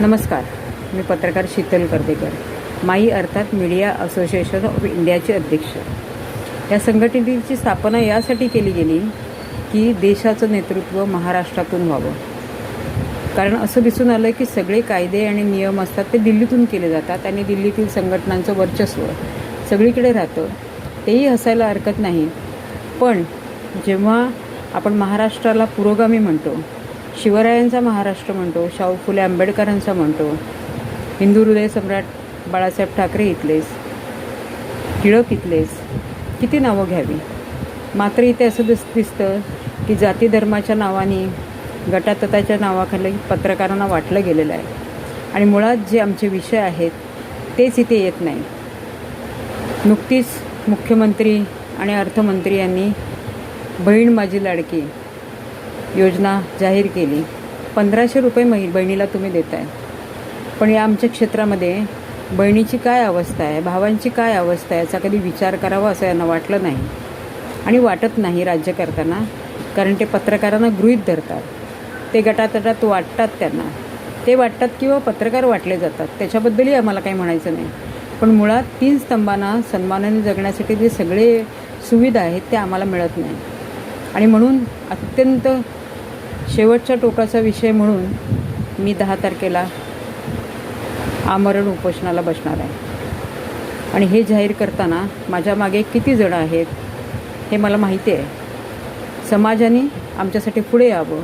नमस्कार. मी पत्रकार शीतल कर्देकर. माई अर्थात मीडिया असोसिएशन ऑफ इंडियाचे अध्यक्ष. या संघटनेची स्थापना यासाठी केली गेली की देशाचं नेतृत्व महाराष्ट्रातून व्हावं. कारण असं दिसून आलं की सगळे कायदे आणि नियम असतात ते दिल्लीतून केले जातात आणि दिल्लीतील संघटनांचं वर्चस्व सगळीकडे राहतं. तेही हसायला हरकत नाही. पण जेव्हा आपण महाराष्ट्राला पुरोगामी म्हणतो शिवरायांचा महाराष्ट्र म्हणतो शाहू फुले आंबेडकरांचा म्हणतो हिंदू हृदय सम्राट बाळासाहेब ठाकरे इथलेच टिळक इथलेच किती नावं घ्यावी? मात्र इथे असं दिस दिसतं की जाती धर्माच्या नावाने गटातटाच्या नावाखाली पत्रकारांना वाटलं गेलेलं आहे. आणि मुळात जे आमचे विषय आहेत तेच इथे येत नाही. नुकतीच मुख्यमंत्री आणि अर्थमंत्री यांनी बहीण माझी लाडकी योजना जाहीर केली. पंधराशे रुपये मही बहिणीला तुम्ही देताय. पण या आमच्या क्षेत्रामध्ये बहिणीची काय अवस्था आहे? भावांची काय अवस्था आहे? याचा कधी विचार करावा असं यांना वाटलं नाही. आणि वाटत नाही राज्य करताना कारण ते पत्रकारांना गृहीत धरतात. ते गटातटात वाटतात त्यांना. ते वाटतात किंवा पत्रकार वाटले जातात. त्याच्याबद्दलही आम्हाला काही म्हणायचं नाही. पण मुळात तीन स्तंभांना सन्मानाने जगण्यासाठी जे सगळे सुविधा आहेत त्या आम्हाला मिळत नाही. आणि म्हणून अत्यंत शेवटच्या टोकाचा विषय म्हणून मी दहा तारखेला आमरण उपोषणाला बसणार आहे. आणि हे जाहीर करताना माझ्या मागे किती जणं आहेत हे मला माहिती आहे. समाजाने आमच्यासाठी पुढे यावं.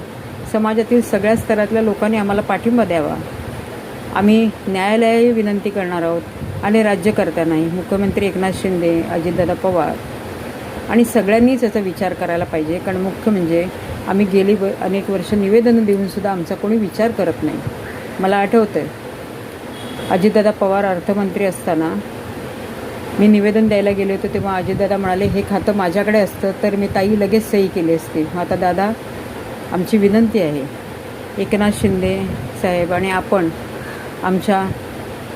समाजातील सगळ्या स्तरातल्या लोकांनी आम्हाला पाठिंबा द्यावा. आम्ही न्यायालयाही विनंती करणार आहोत आणि राज्यकर्त्यांनाही. मुख्यमंत्री एकनाथ शिंदे अजितदादा पवार आणि सगळ्यांनीच याचा विचार करायला पाहिजे. कारण मुख्य म्हणजे आम्ही गेली व अनेक वर्ष निवेदनं देऊनसुद्धा आमचा कोणी विचार करत नाही. मला आठवतं आहे अजितदादा पवार अर्थमंत्री असताना मी निवेदन द्यायला गेले होते तेव्हा अजितदादा म्हणाले हे खातं माझ्याकडे असतं तर मी ताई लगेच सही केली असती. मग आता दादा आमची विनंती आहे एकनाथ शिंदे साहेब आणि आपण आमच्या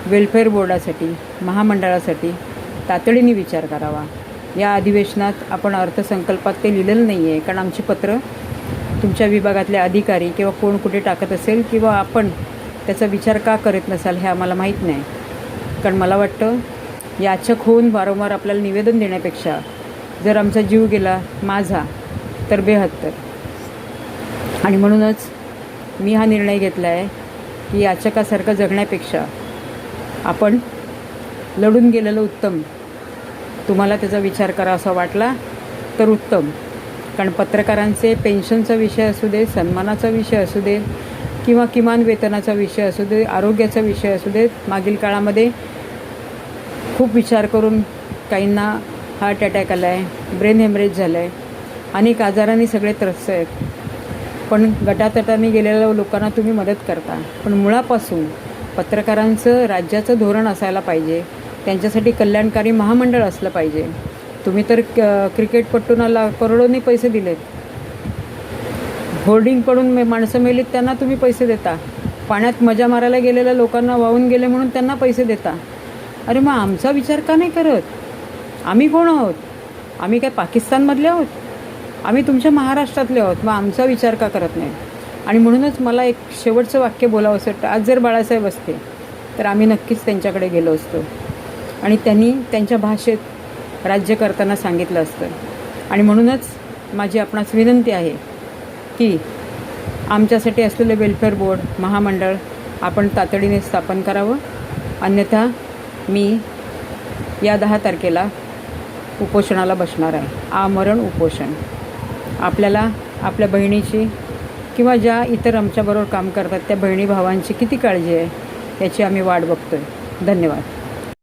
वेलफेअर बोर्डासाठी महामंडळासाठी तातडीने विचार करावा. या अधिवेशनात आपण अर्थसंकल्पात ते लिहिलेलं नाही आहे कारण आमची पत्र तुमच्या विभागातले अधिकारी किंवा कोण कुठे टाकत असेल किंवा आपण त्याचा विचार का करत नसाल हे आम्हाला माहीत नाही. कारण मला वाटतं याचक होऊन वारंवार आपल्याला निवेदन देण्यापेक्षा जर आमचा जीव गेला माझा तर बेहत्तर. आणि म्हणूनच मी हा निर्णय घेतला आहे की याचकासारखं जगण्यापेक्षा आपण लढून गेलेलं उत्तम. तुम्हाला त्याचा विचार करा असा वाटला तर उत्तम. कारण पत्रकारांचे पेन्शनचा विषय असू दे सन्मानाचा विषय असू दे किंवा किमान वेतनाचा विषय असू दे आरोग्याचा विषय असू दे मागील काळामध्ये खूप विचार करून काहींना हार्ट अटॅक आला आहे ब्रेन हेमरेज झालं आहे अनेक आजारांनी सगळे त्रस्त आहेत. पण गटातटाने गेलेल्या लोकांना तुम्ही मदत करता. पण मुळापासून पत्रकारांचं राज्याचं धोरण असायला पाहिजे. त्यांच्यासाठी कल्याणकारी महामंडळ असलं पाहिजे. तुम्ही तर क- क्रिकेटपटूंना ला करोडोनी पैसे दिलेत. होर्डिंग पडून मे माणसं मेलीत त्यांना तुम्ही पैसे देता. पाण्यात मजा मारायला गेलेल्या लोकांना वाहून गेले म्हणून त्यांना पैसे देता. अरे मग आमचा विचार का नाही करत? आम्ही कोण आहोत? आम्ही काय पाकिस्तानमधले आहोत? आम्ही तुमच्या महाराष्ट्रातले आहोत. मग आमचा विचार का करत नाही? आणि म्हणूनच मला एक शेवटचं वाक्य बोलावं असं वाटतं. आज जर बाळासाहेब असते तर आम्ही नक्कीच त्यांच्याकडे गेलो असतो. आणि त्यांनी त्यांच्या भाषेत राज्य करताना सांगितलं असतं. आणि म्हणूनच माझी आपणास विनंती आहे की आमच्यासाठी असलेले वेलफेअर बोर्ड महामंडळ आपण तातडीने स्थापन करावं. अन्यथा मी या दहा तारखेला उपोषणाला बसणार आहे. आमरण उपोषण. आपल्याला आपल्या बहिणीची किंवा ज्या इतर आमच्याबरोबर काम करतात त्या बहिणी भावांची किती काळजी आहे याची आम्ही वाट बघतो आहे धन्यवाद.